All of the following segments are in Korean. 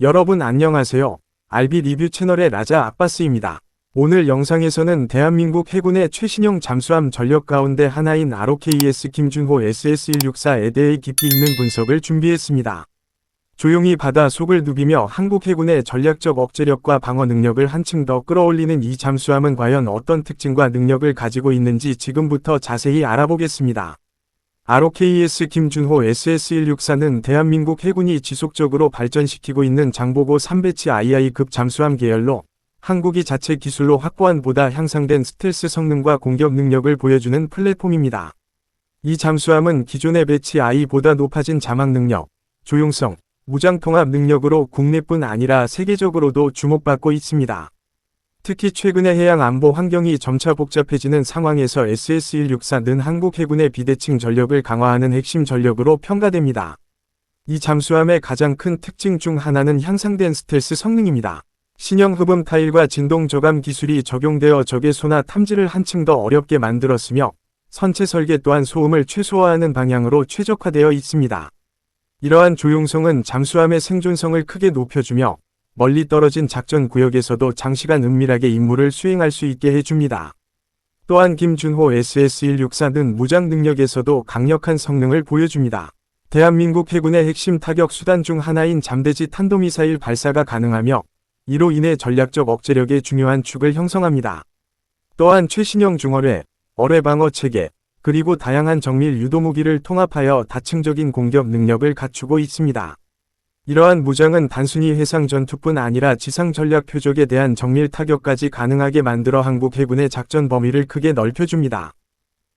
여러분 안녕하세요. 알비 리뷰 채널의 라자 아빠스입니다. 오늘 영상에서는 대한민국 해군의 최신형 잠수함 전력 가운데 하나인 ROKES 김준호 SS-164에 대해 깊이 있는 분석을 준비했습니다. 조용히 바다 속을 누비며 한국 해군의 전략적 억제력과 방어 능력을 한층 더 끌어올리는 이 잠수함은 과연 어떤 특징과 능력을 가지고 있는지 지금부터 자세히 알아보겠습니다. ROKES 김준호 SS-164는 대한민국 해군이 지속적으로 발전시키고 있는 장보고 3배치 II급 잠수함 계열로 한국이 자체 기술로 확보한 보다 향상된 스텔스 성능과 공격 능력을 보여주는 플랫폼입니다. 이 잠수함은 기존의 배치 I보다 높아진 자막 능력, 조용성, 무장 통합 능력으로 국내뿐 아니라 세계적으로도 주목받고 있습니다. 특히 최근의 해양 안보 환경이 점차 복잡해지는 상황에서 SS-164는 한국 해군의 비대칭 전력을 강화하는 핵심 전력으로 평가됩니다. 이 잠수함의 가장 큰 특징 중 하나는 향상된 스텔스 성능입니다. 신형 흡음 타일과 진동 저감 기술이 적용되어 적의 소나 탐지를 한층 더 어렵게 만들었으며 선체 설계 또한 소음을 최소화하는 방향으로 최적화되어 있습니다. 이러한 조용성은 잠수함의 생존성을 크게 높여주며 멀리 떨어진 작전 구역에서도 장시간 은밀하게 임무를 수행할 수 있게 해줍니다. 또한 김준호 SS-164는 무장 능력에서도 강력한 성능을 보여줍니다. 대한민국 해군의 핵심 타격 수단 중 하나인 잠대지 탄도미사일 발사가 가능하며 이로 인해 전략적 억제력의 중요한 축을 형성합니다. 또한 최신형 중어뢰, 어뢰 방어 체계, 그리고 다양한 정밀 유도무기를 통합하여 다층적인 공격 능력을 갖추고 있습니다. 이러한 무장은 단순히 해상 전투뿐 아니라 지상 전략 표적에 대한 정밀 타격까지 가능하게 만들어 한국 해군의 작전 범위를 크게 넓혀줍니다.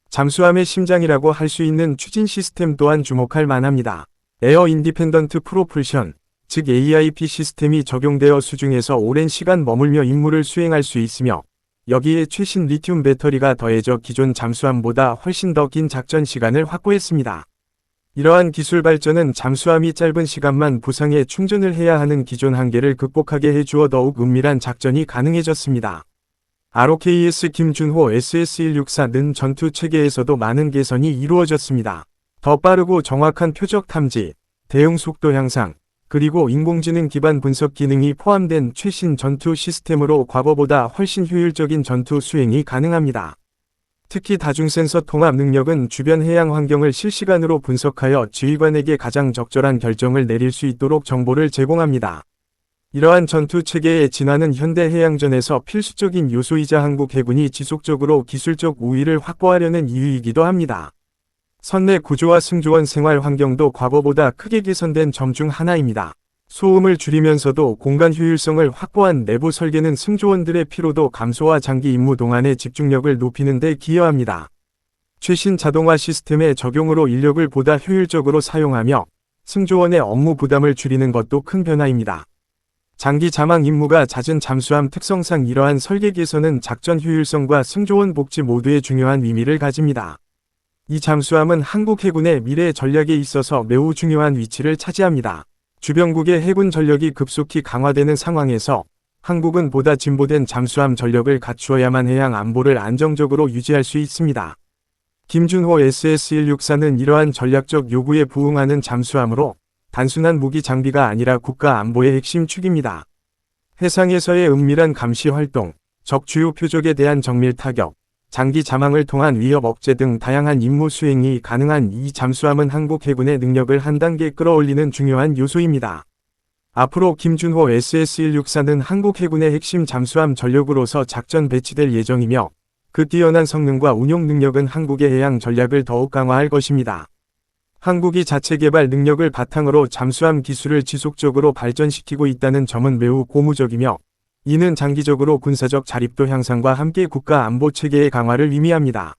잠수함의 심장이라고 할 수 있는 추진 시스템 또한 주목할 만합니다. 에어 인디펜던트 프로풀션, 즉 AIP 시스템이 적용되어 수중에서 오랜 시간 머물며 임무를 수행할 수 있으며 여기에 최신 리튬 배터리가 더해져 기존 잠수함보다 훨씬 더 긴 작전 시간을 확보했습니다. 이러한 기술 발전은 잠수함이 짧은 시간만 부상에 충전을 해야 하는 기존 한계를 극복하게 해주어 더욱 은밀한 작전이 가능해졌습니다. ROKS 김준호 SS-164는 전투 체계에서도 많은 개선이 이루어졌습니다. 더 빠르고 정확한 표적 탐지, 대응 속도 향상, 그리고 인공지능 기반 분석 기능이 포함된 최신 전투 시스템으로 과거보다 훨씬 효율적인 전투 수행이 가능합니다. 특히 다중센서 통합 능력은 주변 해양 환경을 실시간으로 분석하여 지휘관에게 가장 적절한 결정을 내릴 수 있도록 정보를 제공합니다. 이러한 전투 체계의 진화는 현대 해양전에서 필수적인 요소이자 한국 해군이 지속적으로 기술적 우위를 확보하려는 이유이기도 합니다. 선내 구조와 승조원 생활 환경도 과거보다 크게 개선된 점 중 하나입니다. 소음을 줄이면서도 공간 효율성을 확보한 내부 설계는 승조원들의 피로도 감소와 장기 임무 동안의 집중력을 높이는 데 기여합니다. 최신 자동화 시스템의 적용으로 인력을 보다 효율적으로 사용하며 승조원의 업무 부담을 줄이는 것도 큰 변화입니다. 장기 자막 임무가 잦은 잠수함 특성상 이러한 설계 개선은 작전 효율성과 승조원 복지 모두에 중요한 의미를 가집니다. 이 잠수함은 한국 해군의 미래 전략에 있어서 매우 중요한 위치를 차지합니다. 주변국의 해군 전력이 급속히 강화되는 상황에서 한국은 보다 진보된 잠수함 전력을 갖추어야만 해양 안보를 안정적으로 유지할 수 있습니다. 김준호 SS-164는 이러한 전략적 요구에 부응하는 잠수함으로 단순한 무기 장비가 아니라 국가 안보의 핵심 축입니다. 해상에서의 은밀한 감시 활동, 적 주요 표적에 대한 정밀 타격, 장기 자망을 통한 위협 억제 등 다양한 임무 수행이 가능한 이 잠수함은 한국 해군의 능력을 한 단계 끌어올리는 중요한 요소입니다. 앞으로 김준호 SS-164는 한국 해군의 핵심 잠수함 전력으로서 작전 배치될 예정이며 그 뛰어난 성능과 운용 능력은 한국의 해양 전략을 더욱 강화할 것입니다. 한국이 자체 개발 능력을 바탕으로 잠수함 기술을 지속적으로 발전시키고 있다는 점은 매우 고무적이며 이는 장기적으로 군사적 자립도 향상과 함께 국가 안보 체계의 강화를 의미합니다.